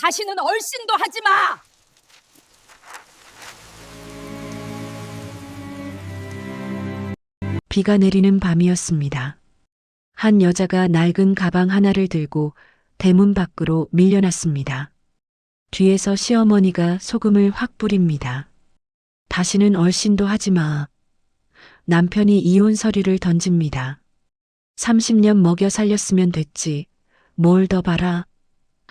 다시는 얼씬도 하지 마. 비가 내리는 밤이었습니다. 한 여자가 낡은 가방 하나를 들고 대문 밖으로 밀려났습니다. 뒤에서 시어머니가 소금을 확 뿌립니다. 다시는 얼씬도 하지 마. 남편이 이혼 서류를 던집니다. 30년 먹여 살렸으면 됐지. 뭘 더 봐라.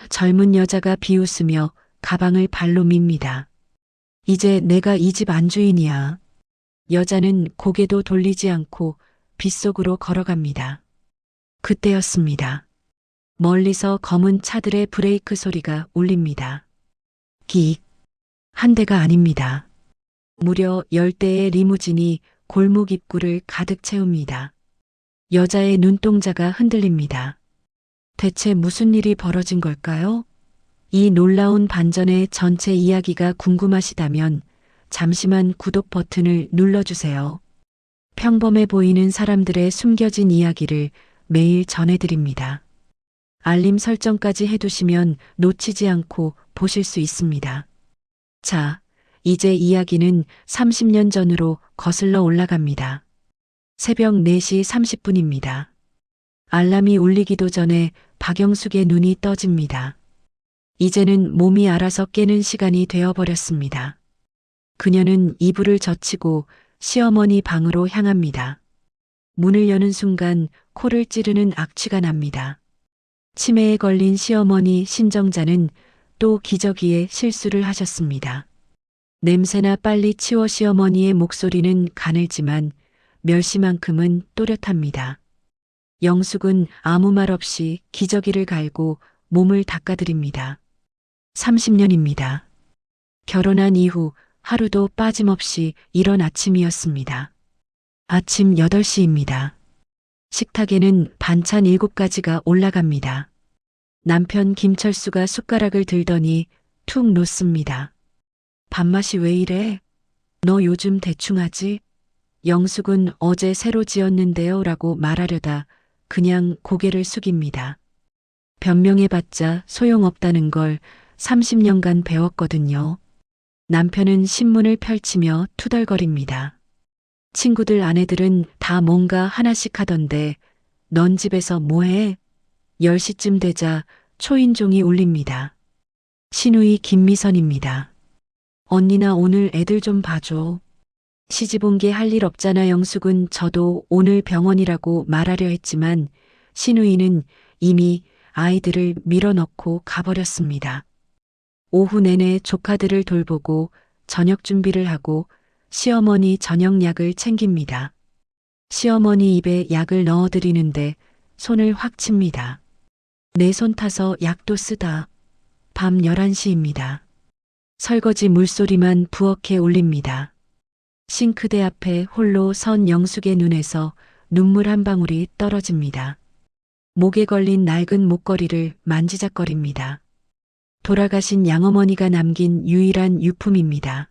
젊은 여자가 비웃으며 가방을 발로 밉니다. 이제 내가 이 집 안주인이야. 여자는 고개도 돌리지 않고 빗속으로 걸어갑니다. 그때였습니다. 멀리서 검은 차들의 브레이크 소리가 울립니다. 끽. 한 대가 아닙니다. 무려 열 대의 리무진이 골목 입구를 가득 채웁니다. 여자의 눈동자가 흔들립니다. 대체 무슨 일이 벌어진 걸까요? 이 놀라운 반전의 전체 이야기가 궁금하시다면 잠시만 구독 버튼을 눌러주세요. 평범해 보이는 사람들의 숨겨진 이야기를 매일 전해드립니다. 알림 설정까지 해두시면 놓치지 않고 보실 수 있습니다. 자, 이제 이야기는 30년 전으로 거슬러 올라갑니다. 새벽 4시 30분입니다. 알람이 울리기도 전에 박영숙의 눈이 떠집니다. 이제는 몸이 알아서 깨는 시간이 되어버렸습니다. 그녀는 이불을 젖히고 시어머니 방으로 향합니다. 문을 여는 순간 코를 찌르는 악취가 납니다. 치매에 걸린 시어머니 신정자는 또 기저귀에 실수를 하셨습니다. 냄새나 빨리 치워 시어머니의 목소리는 가늘지만 멸시만큼은 또렷합니다. 영숙은 아무 말 없이 기저귀를 갈고 몸을 닦아드립니다. 30년입니다. 결혼한 이후 하루도 빠짐없이 이런 아침이었습니다. 아침 8시입니다. 식탁에는 반찬 7가지가 올라갑니다. 남편 김철수가 숟가락을 들더니 툭 놓습니다. 밥맛이 왜 이래? 너 요즘 대충 하지? 영숙은 어제 새로 지었는데요 라고 말하려다 그냥 고개를 숙입니다. 변명해봤자 소용없다는 걸 30년간 배웠거든요. 남편은 신문을 펼치며 투덜거립니다. 친구들 아내들은 다 뭔가 하나씩 하던데 넌 집에서 뭐해? 10시쯤 되자 초인종이 울립니다. 신우이 김미선입니다. 언니나 오늘 애들 좀 봐줘. 시집 온 게 할 일 없잖아 영숙은 저도 오늘 병원이라고 말하려 했지만 신우이는 이미 아이들을 밀어넣고 가버렸습니다. 오후 내내 조카들을 돌보고 저녁 준비를 하고 시어머니 저녁약을 챙깁니다. 시어머니 입에 약을 넣어드리는데 손을 확 칩니다. 내 손 타서 약도 쓰다. 밤 11시입니다. 설거지 물소리만 부엌에 울립니다. 싱크대 앞에 홀로 선 영숙의 눈에서 눈물 한 방울이 떨어집니다. 목에 걸린 낡은 목걸이를 만지작거립니다. 돌아가신 양어머니가 남긴 유일한 유품입니다.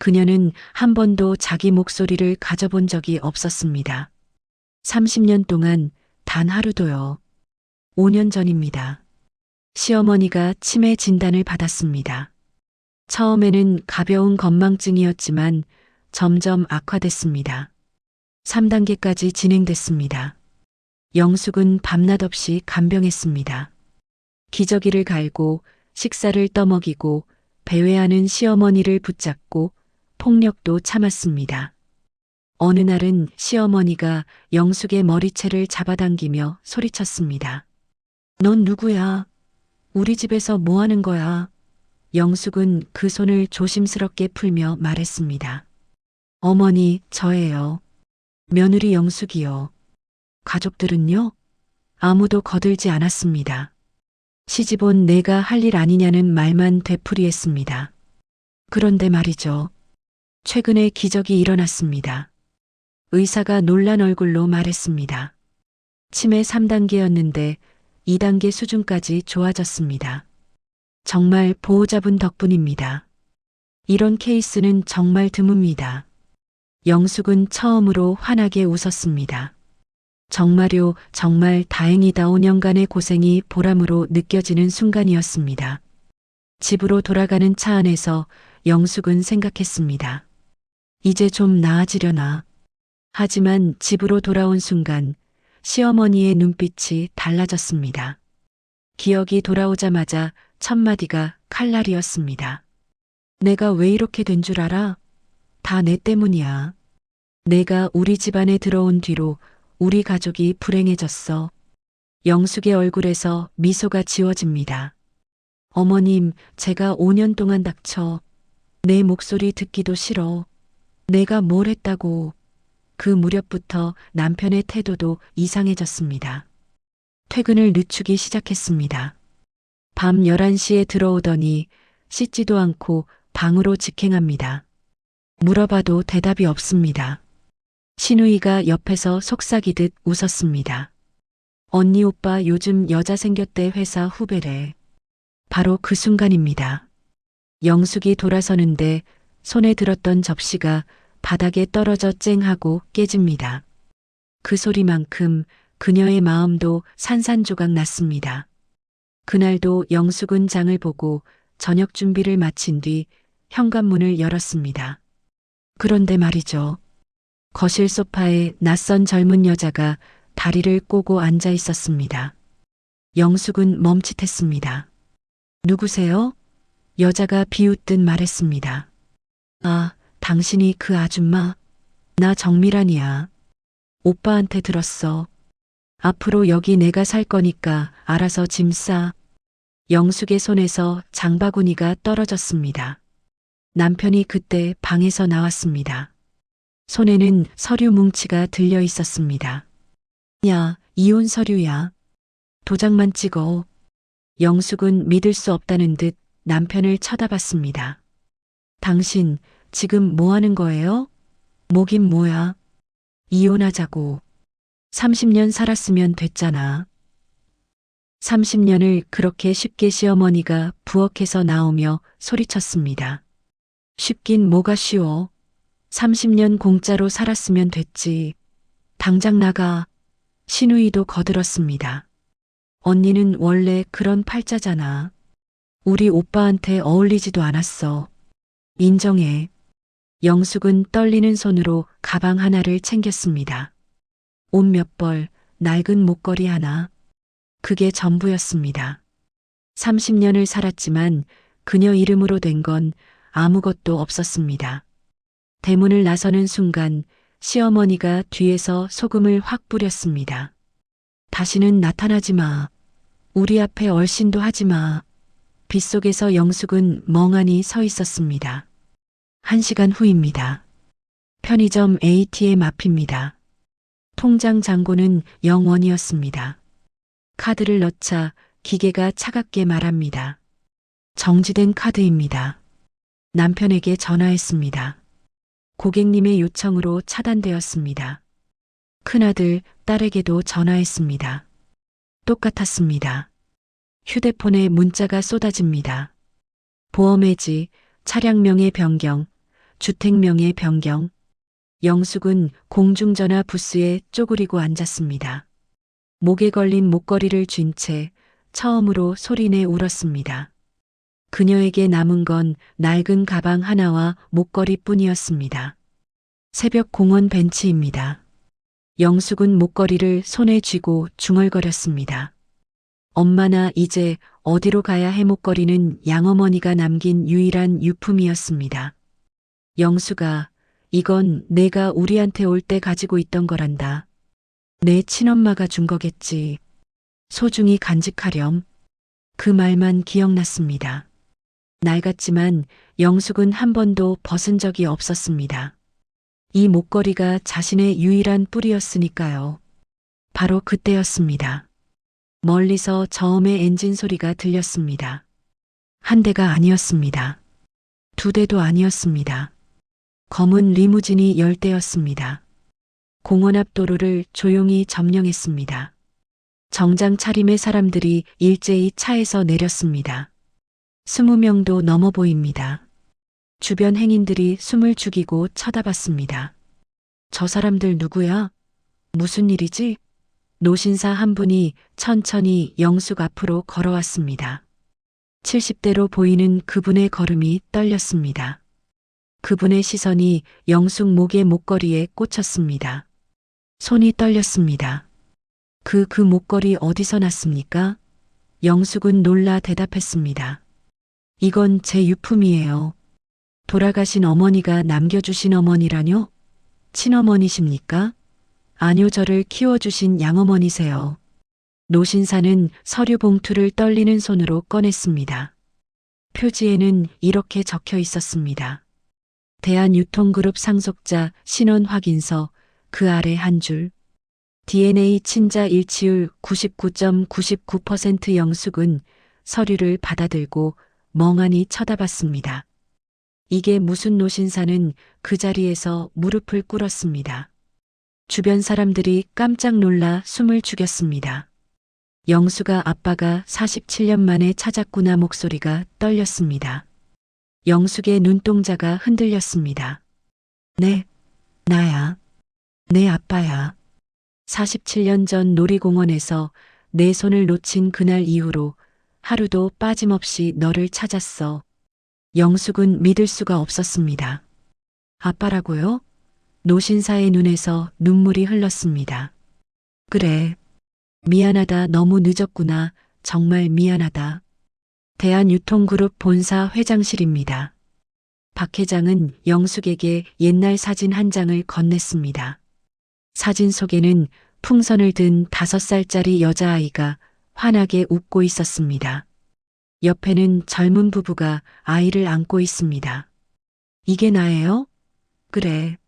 그녀는 한 번도 자기 목소리를 가져본 적이 없었습니다. 30년 동안 단 하루도요. 5년 전입니다. 시어머니가 치매 진단을 받았습니다. 처음에는 가벼운 건망증이었지만 점점 악화됐습니다. 3단계까지 진행됐습니다. 영숙은 밤낮 없이 간병했습니다. 기저귀를 갈고 식사를 떠먹이고 배회하는 시어머니를 붙잡고 폭력도 참았습니다. 어느 날은 시어머니가 영숙의 머리채를 잡아당기며 소리쳤습니다. 넌 누구야? 우리 집에서 뭐 하는 거야? 영숙은 그 손을 조심스럽게 풀며 말했습니다. 어머니, 저예요. 며느리 영숙이요. 가족들은요? 아무도 거들지 않았습니다. 시집 온 내가 할 일 아니냐는 말만 되풀이했습니다. 그런데 말이죠. 최근에 기적이 일어났습니다. 의사가 놀란 얼굴로 말했습니다. 치매 3단계였는데 2단계 수준까지 좋아졌습니다. 정말 보호자분 덕분입니다. 이런 케이스는 정말 드뭅니다. 영숙은 처음으로 환하게 웃었습니다. 정말요, 정말 다행이다 5년간의 고생이 보람으로 느껴지는 순간이었습니다. 집으로 돌아가는 차 안에서 영숙은 생각했습니다. 이제 좀 나아지려나. 하지만 집으로 돌아온 순간 시어머니의 눈빛이 달라졌습니다. 기억이 돌아오자마자 첫마디가 칼날이었습니다. 내가 왜 이렇게 된 줄 알아? 다 내 때문이야. 내가 우리 집안에 들어온 뒤로 우리 가족이 불행해졌어. 영숙의 얼굴에서 미소가 지워집니다. 어머님, 제가 5년 동안 닥쳐. 내 목소리 듣기도 싫어. 내가 뭘 했다고. 그 무렵부터 남편의 태도도 이상해졌습니다. 퇴근을 늦추기 시작했습니다. 밤 11시에 들어오더니 씻지도 않고 방으로 직행합니다. 물어봐도 대답이 없습니다. 신우이가 옆에서 속삭이듯 웃었습니다. 언니 오빠 요즘 여자 생겼대 회사 후배래. 바로 그 순간입니다. 영숙이 돌아서는데 손에 들었던 접시가 바닥에 떨어져 쨍하고 깨집니다. 그 소리만큼 그녀의 마음도 산산조각 났습니다. 그날도 영숙은 장을 보고 저녁 준비를 마친 뒤 현관문을 열었습니다. 그런데 말이죠. 거실 소파에 낯선 젊은 여자가 다리를 꼬고 앉아 있었습니다. 영숙은 멈칫했습니다. 누구세요? 여자가 비웃듯 말했습니다. 아, 당신이 그 아줌마? 나 정미란이야. 오빠한테 들었어. 앞으로 여기 내가 살 거니까 알아서 짐 싸. 영숙의 손에서 장바구니가 떨어졌습니다. 남편이 그때 방에서 나왔습니다. 손에는 서류 뭉치가 들려 있었습니다. 야, 이혼 서류야. 도장만 찍어. 영숙은 믿을 수 없다는 듯 남편을 쳐다봤습니다. 당신 지금 뭐 하는 거예요? 뭐긴 뭐야? 이혼하자고. 30년 살았으면 됐잖아. 30년을 그렇게 쉽게 시어머니가 부엌에서 나오며 소리쳤습니다. 쉽긴 뭐가 쉬워. 30년 공짜로 살았으면 됐지. 당장 나가. 신우이도 거들었습니다. 언니는 원래 그런 팔자잖아. 우리 오빠한테 어울리지도 않았어. 인정해. 영숙은 떨리는 손으로 가방 하나를 챙겼습니다. 옷 몇 벌, 낡은 목걸이 하나. 그게 전부였습니다. 30년을 살았지만 그녀 이름으로 된 건 아무것도 없었습니다. 대문을 나서는 순간 시어머니가 뒤에서 소금을 확 뿌렸습니다. 다시는 나타나지 마. 우리 앞에 얼씬도 하지 마. 빗속에서 영숙은 멍하니 서 있었습니다. 한 시간 후입니다. 편의점 ATM 앞입니다. 통장 잔고는 0원이었습니다. 카드를 넣자 기계가 차갑게 말합니다. 정지된 카드입니다. 남편에게 전화했습니다. 고객님의 요청으로 차단되었습니다. 큰아들, 딸에게도 전화했습니다. 똑같았습니다. 휴대폰에 문자가 쏟아집니다. 보험해지, 차량명의 변경, 주택명의 변경. 영숙은 공중전화 부스에 쪼그리고 앉았습니다. 목에 걸린 목걸이를 쥔 채 처음으로 소리내 울었습니다. 그녀에게 남은 건 낡은 가방 하나와 목걸이 뿐이었습니다. 새벽 공원 벤치입니다. 영숙은 목걸이를 손에 쥐고 중얼거렸습니다. 엄마나 이제 어디로 가야 해 목걸이는 양어머니가 남긴 유일한 유품이었습니다. 영수가 이건 내가 우리한테 올 때 가지고 있던 거란다. 내 친엄마가 준 거겠지. 소중히 간직하렴. 그 말만 기억났습니다. 낡았지만 영숙은 한 번도 벗은 적이 없었습니다. 이 목걸이가 자신의 유일한 뿔이었으니까요. 바로 그때였습니다. 멀리서 저음의 엔진 소리가 들렸습니다. 한 대가 아니었습니다. 두 대도 아니었습니다. 검은 리무진이 열 대였습니다. 공원 앞 도로를 조용히 점령했습니다. 정장 차림의 사람들이 일제히 차에서 내렸습니다. 스무 명도 넘어 보입니다. 주변 행인들이 숨을 죽이고 쳐다봤습니다. 저 사람들 누구야? 무슨 일이지? 노신사 한 분이 천천히 영숙 앞으로 걸어왔습니다. 70대로 보이는 그분의 걸음이 떨렸습니다. 그분의 시선이 영숙 목의 목걸이에 꽂혔습니다. 손이 떨렸습니다. 그, 그 목걸이 어디서 났습니까? 영숙은 놀라 대답했습니다. 이건 제 유품이에요. 돌아가신 어머니가 남겨주신 어머니라뇨? 친어머니십니까? 아니요, 저를 키워주신 양어머니세요. 노신사는 서류 봉투를 떨리는 손으로 꺼냈습니다. 표지에는 이렇게 적혀 있었습니다. 대한유통그룹 상속자 신원 확인서 그 아래 한 줄. DNA 친자 일치율 99.99% 영숙은 서류를 받아들고 멍하니 쳐다봤습니다. 이게 무슨 노신사는 그 자리에서 무릎을 꿇었습니다. 주변 사람들이 깜짝 놀라 숨을 죽였습니다. 영수가 아빠가 47년 만에 찾았구나 목소리가 떨렸습니다. 영숙의 눈동자가 흔들렸습니다. 네, 나야. 내 아빠야. 47년 전 놀이공원에서 내 손을 놓친 그날 이후로 하루도 빠짐없이 너를 찾았어. 영숙은 믿을 수가 없었습니다. 아빠라고요? 노신사의 눈에서 눈물이 흘렀습니다. 그래. 미안하다. 너무 늦었구나. 정말 미안하다. 대한유통그룹 본사 회장실입니다. 박 회장은 영숙에게 옛날 사진 한 장을 건넸습니다. 사진 속에는 풍선을 든 다섯 살짜리 여자아이가 환하게 웃고 있었습니다. 옆에는 젊은 부부가 아이를 안고 있습니다. 이게 나예요? 그래.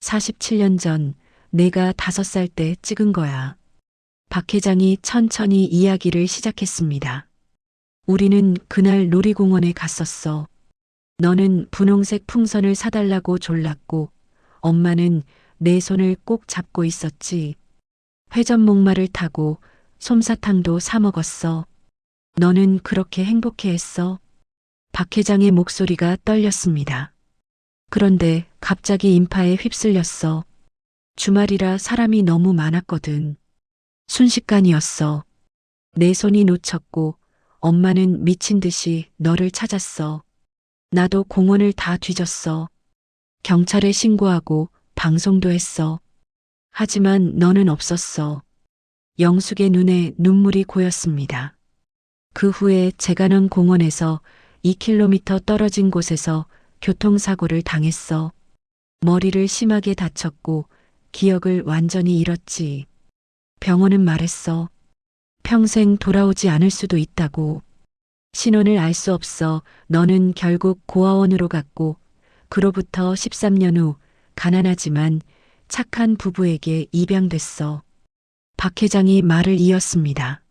47년 전 내가 다섯 살때 찍은 거야. 박 회장이 천천히 이야기를 시작했습니다. 우리는 그날 놀이공원에 갔었어. 너는 분홍색 풍선을 사달라고 졸랐고, 엄마는 내 손을 꼭 잡고 있었지. 회전 목마를 타고 솜사탕도 사 먹었어. 너는 그렇게 행복해 했어. 박 회장의 목소리가 떨렸습니다. 그런데 갑자기 인파에 휩쓸렸어. 주말이라 사람이 너무 많았거든. 순식간이었어. 내 손이 놓쳤고 엄마는 미친 듯이 너를 찾았어. 나도 공원을 다 뒤졌어. 경찰에 신고하고 방송도 했어. 하지만 너는 없었어. 영숙의 눈에 눈물이 고였습니다. 그 후에 제가는 공원에서 2km 떨어진 곳에서 교통사고를 당했어. 머리를 심하게 다쳤고 기억을 완전히 잃었지. 병원은 말했어. 평생 돌아오지 않을 수도 있다고. 신원을 알 수 없어 너는 결국 고아원으로 갔고 그로부터 13년 후 가난하지만 착한 부부에게 입양됐어. 박 회장이 말을 이었습니다.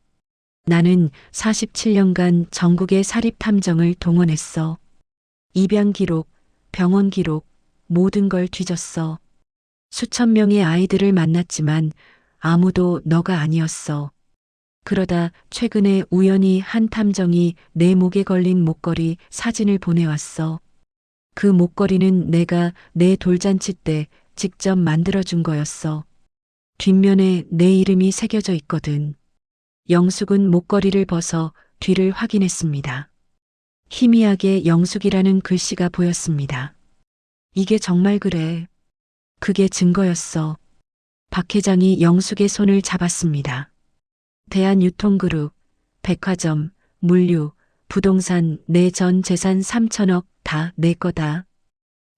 나는 47년간 전국의 사립 탐정을 동원했어. 입양 기록, 병원 기록, 모든 걸 뒤졌어. 수천 명의 아이들을 만났지만 아무도 너가 아니었어. 그러다 최근에 우연히 한 탐정이 내 목에 걸린 목걸이 사진을 보내왔어. 그 목걸이는 내가 내 돌잔치 때 직접 만들어준 거였어. 뒷면에 내 이름이 새겨져 있거든. 영숙은 목걸이를 벗어 뒤를 확인했습니다. 희미하게 영숙이라는 글씨가 보였습니다. 이게 정말 그래. 그게 증거였어. 박 회장이 영숙의 손을 잡았습니다. 대한유통그룹, 백화점, 물류, 부동산 내 전 재산 3천억 다 내 거다.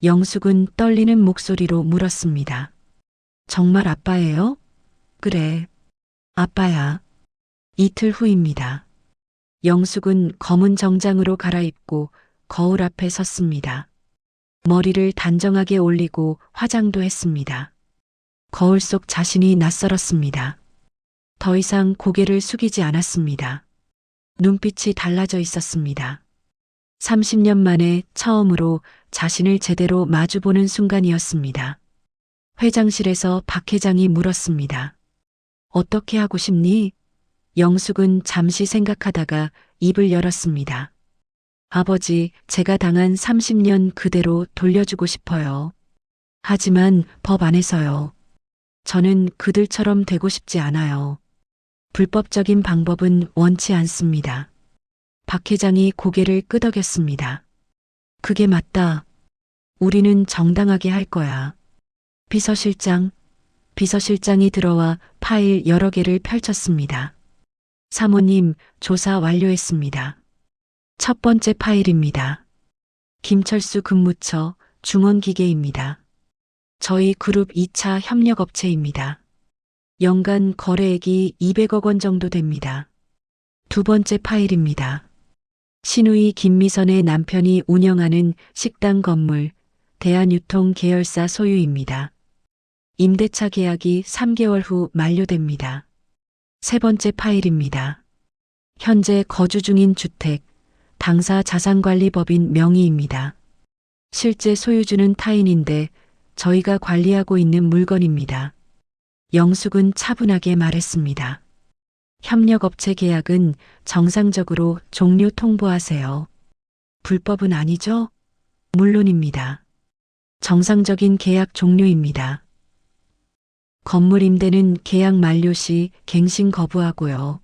영숙은 떨리는 목소리로 물었습니다. 정말 아빠예요? 그래. 아빠야. 이틀 후입니다. 영숙은 검은 정장으로 갈아입고 거울 앞에 섰습니다. 머리를 단정하게 올리고 화장도 했습니다. 거울 속 자신이 낯설었습니다. 더 이상 고개를 숙이지 않았습니다. 눈빛이 달라져 있었습니다. 30년 만에 처음으로 자신을 제대로 마주보는 순간이었습니다. 회장실에서 박 회장이 물었습니다. 어떻게 하고 싶니? 영숙은 잠시 생각하다가 입을 열었습니다. 아버지, 제가 당한 30년 그대로 돌려주고 싶어요. 하지만 법 안에서요. 저는 그들처럼 되고 싶지 않아요. 불법적인 방법은 원치 않습니다. 박 회장이 고개를 끄덕였습니다. 그게 맞다. 우리는 정당하게 할 거야. 비서실장, 비서실장이 들어와 파일 여러 개를 펼쳤습니다. 사모님, 조사 완료했습니다. 첫 번째 파일입니다. 김철수 근무처 중원기계입니다. 저희 그룹 2차 협력업체입니다. 연간 거래액이 200억 원 정도 됩니다. 두 번째 파일입니다. 신우이 김미선의 남편이 운영하는 식당 건물 대한유통 계열사 소유입니다. 임대차 계약이 3개월 후 만료됩니다. 세 번째 파일입니다. 현재 거주 중인 주택 당사 자산관리법인 명의입니다. 실제 소유주는 타인인데 저희가 관리하고 있는 물건입니다. 영숙은 차분하게 말했습니다. 협력업체 계약은 정상적으로 종료 통보하세요. 불법은 아니죠? 물론입니다. 정상적인 계약 종료입니다. 건물 임대는 계약 만료 시 갱신 거부하고요.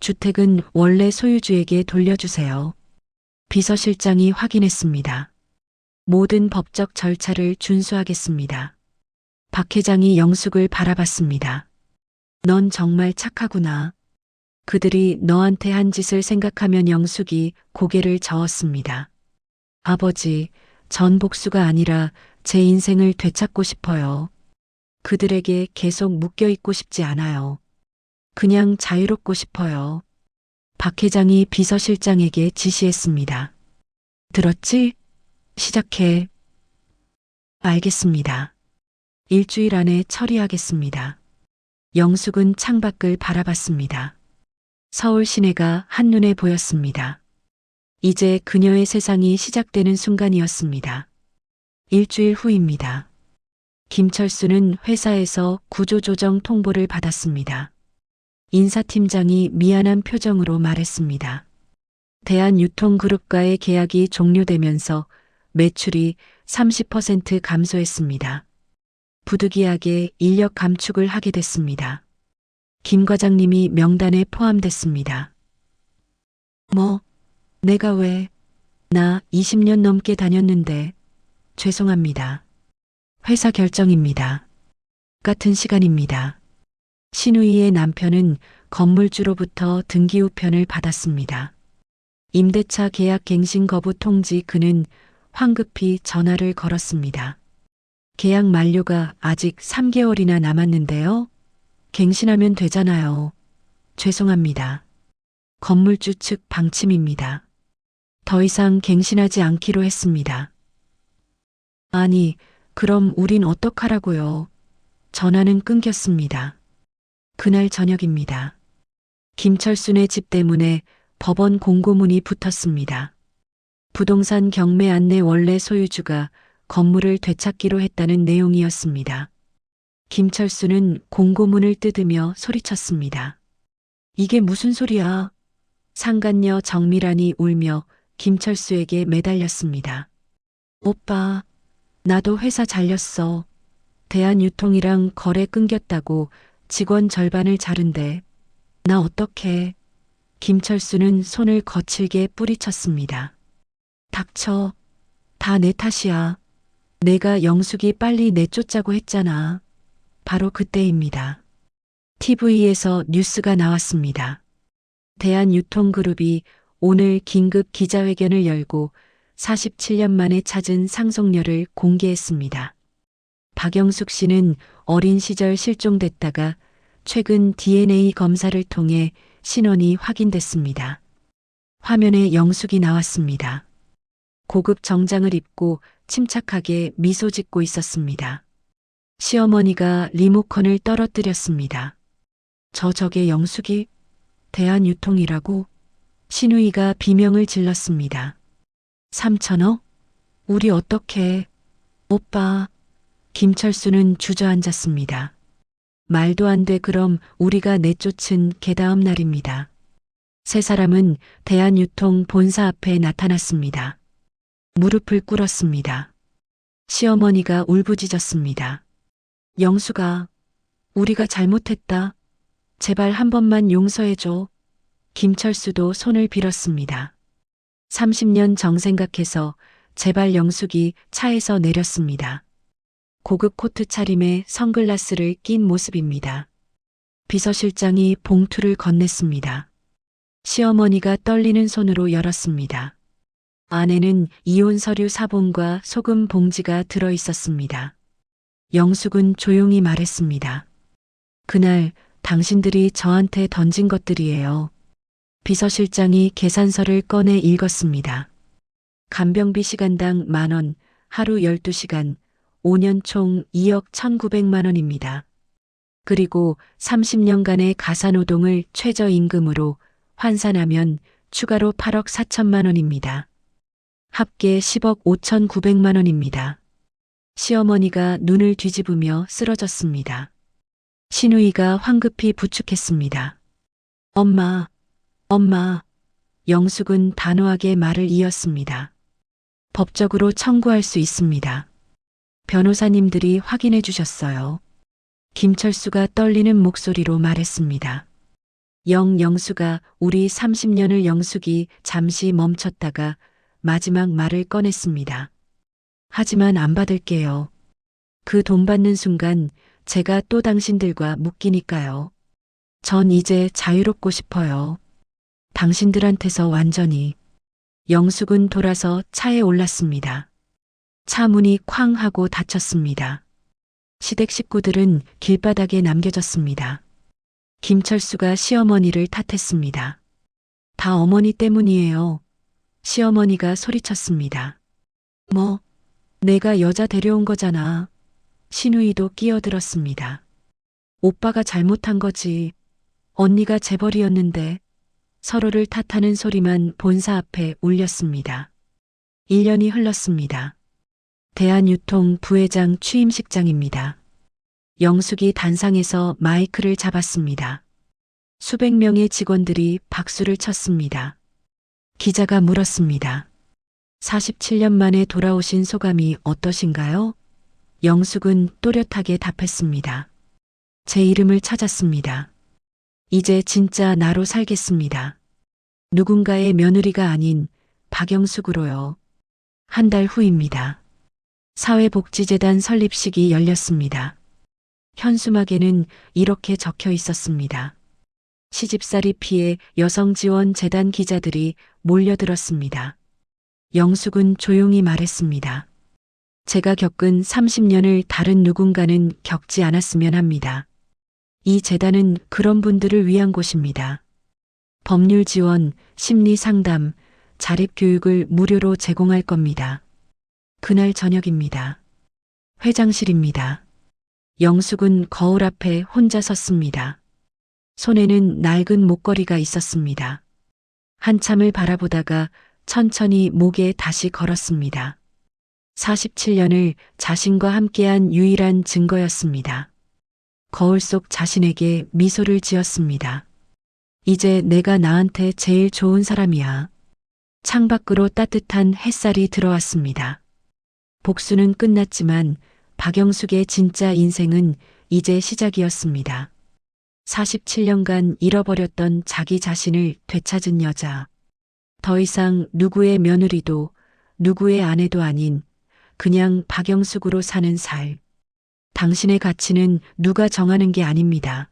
주택은 원래 소유주에게 돌려주세요. 비서실장이 확인했습니다. 모든 법적 절차를 준수하겠습니다. 박 회장이 영숙을 바라봤습니다. 넌 정말 착하구나. 그들이 너한테 한 짓을 생각하면 영숙이 고개를 저었습니다. 아버지, 전 복수가 아니라 제 인생을 되찾고 싶어요. 그들에게 계속 묶여 있고 싶지 않아요. 그냥 자유롭고 싶어요. 박 회장이 비서실장에게 지시했습니다. 들었지? 시작해. 알겠습니다. 일주일 안에 처리하겠습니다. 영숙은 창밖을 바라봤습니다. 서울 시내가 한눈에 보였습니다. 이제 그녀의 세상이 시작되는 순간이었습니다. 일주일 후입니다. 김철수는 회사에서 구조조정 통보를 받았습니다. 인사팀장이 미안한 표정으로 말했습니다. 대한유통그룹과의 계약이 종료되면서 매출이 30% 감소했습니다. 부득이하게 인력 감축을 하게 됐습니다. 김 과장님이 명단에 포함됐습니다. 뭐, 내가 왜, 나 20년 넘게 다녔는데, 죄송합니다. 회사 결정입니다. 같은 시간입니다. 신우이의 남편은 건물주로부터 등기우편을 받았습니다. 임대차 계약 갱신 거부 통지 그는 황급히 전화를 걸었습니다. 계약 만료가 아직 3개월이나 남았는데요. 갱신하면 되잖아요. 죄송합니다. 건물주 측 방침입니다. 더 이상 갱신하지 않기로 했습니다. 아니, 그럼 우린 어떡하라고요? 전화는 끊겼습니다. 그날 저녁입니다. 김철순의 집 때문에 법원 공고문이 붙었습니다. 부동산 경매 안내 원래 소유주가 건물을 되찾기로 했다는 내용이었습니다. 김철수는 공고문을 뜯으며 소리쳤습니다. 이게 무슨 소리야? 상간녀 정미란이 울며 김철수에게 매달렸습니다. 오빠, 나도 회사 잘렸어. 대한유통이랑 거래 끊겼다고 직원 절반을 자른데 나 어떡해. 김철수는 손을 거칠게 뿌리쳤습니다. 닥쳐. 다 내 탓이야. 내가 영숙이 빨리 내쫓자고 했잖아. 바로 그때입니다. TV에서 뉴스가 나왔습니다. 대한유통그룹이 오늘 긴급 기자회견을 열고 47년 만에 찾은 상속녀를 공개했습니다. 박영숙 씨는 어린 시절 실종됐다가 최근 DNA 검사를 통해 신원이 확인됐습니다. 화면에 영숙이 나왔습니다. 고급 정장을 입고 침착하게 미소 짓고 있었습니다. 시어머니가 리모컨을 떨어뜨렸습니다. 저 저게 영숙이 대한유통이라고 신우이가 비명을 질렀습니다. 삼천억? 우리 어떻게 오빠 김철수는 주저앉았습니다. 말도 안 돼 그럼 우리가 내쫓은 개 다음 날입니다. 세 사람은 대한유통 본사 앞에 나타났습니다. 무릎을 꿇었습니다. 시어머니가 울부짖었습니다. 영수가 우리가 잘못했다. 제발 한 번만 용서해줘. 김철수도 손을 빌었습니다. 30년 정 생각해서 제발 영숙이 차에서 내렸습니다. 고급 코트 차림에 선글라스를 낀 모습입니다. 비서실장이 봉투를 건넸습니다. 시어머니가 떨리는 손으로 열었습니다. 안에는 이혼 서류 사본과 소금 봉지가 들어 있었습니다. 영숙은 조용히 말했습니다. 그날 당신들이 저한테 던진 것들이에요. 비서실장이 계산서를 꺼내 읽었습니다. 간병비 시간당 만원, 하루 12시간, 5년 총 2억 1,900만 원입니다. 그리고 30년간의 가사노동을 최저임금으로 환산하면 추가로 8억 4천만 원입니다. 합계 10억 5천9백만 원입니다. 시어머니가 눈을 뒤집으며 쓰러졌습니다. 신우이가 황급히 부축했습니다. 엄마, 엄마. 영숙은 단호하게 말을 이었습니다. 법적으로 청구할 수 있습니다. 변호사님들이 확인해 주셨어요. 김철수가 떨리는 목소리로 말했습니다. 영 영수가 우리 30년을 영숙이 잠시 멈췄다가 마지막 말을 꺼냈습니다. 하지만 안 받을게요. 그 돈 받는 순간 제가 또 당신들과 묶이니까요. 전 이제 자유롭고 싶어요. 당신들한테서 완전히. 영숙은 돌아서 차에 올랐습니다. 차 문이 쾅 하고 닫혔습니다. 시댁 식구들은 길바닥에 남겨졌습니다. 김철수가 시어머니를 탓했습니다. 다 어머니 때문이에요. 시어머니가 소리쳤습니다. 뭐, 내가 여자 데려온 거잖아. 신우이도 끼어들었습니다. 오빠가 잘못한 거지. 언니가 재벌이었는데 서로를 탓하는 소리만 본사 앞에 울렸습니다. 1년이 흘렀습니다. 대한유통 부회장 취임식장입니다. 영숙이 단상에서 마이크를 잡았습니다. 수백 명의 직원들이 박수를 쳤습니다. 기자가 물었습니다. 47년 만에 돌아오신 소감이 어떠신가요? 영숙은 또렷하게 답했습니다. 제 이름을 찾았습니다. 이제 진짜 나로 살겠습니다. 누군가의 며느리가 아닌 박영숙으로요. 한 달 후입니다. 사회복지재단 설립식이 열렸습니다. 현수막에는 이렇게 적혀 있었습니다. 시집살이 피해 여성지원 재단 기자들이 몰려들었습니다. 영숙은 조용히 말했습니다. 제가 겪은 30년을 다른 누군가는 겪지 않았으면 합니다. 이 재단은 그런 분들을 위한 곳입니다. 법률 지원, 심리 상담, 자립 교육을 무료로 제공할 겁니다. 그날 저녁입니다. 회장실입니다. 영숙은 거울 앞에 혼자 섰습니다. 손에는 낡은 목걸이가 있었습니다. 한참을 바라보다가 천천히 목에 다시 걸었습니다. 47년을 자신과 함께한 유일한 증거였습니다. 거울 속 자신에게 미소를 지었습니다. 이제 내가 나한테 제일 좋은 사람이야. 창밖으로 따뜻한 햇살이 들어왔습니다. 복수는 끝났지만 박영숙의 진짜 인생은 이제 시작이었습니다. 47년간 잃어버렸던 자기 자신을 되찾은 여자. 더 이상 누구의 며느리도 누구의 아내도 아닌 그냥 박영숙으로 사는 살. 당신의 가치는 누가 정하는 게 아닙니다.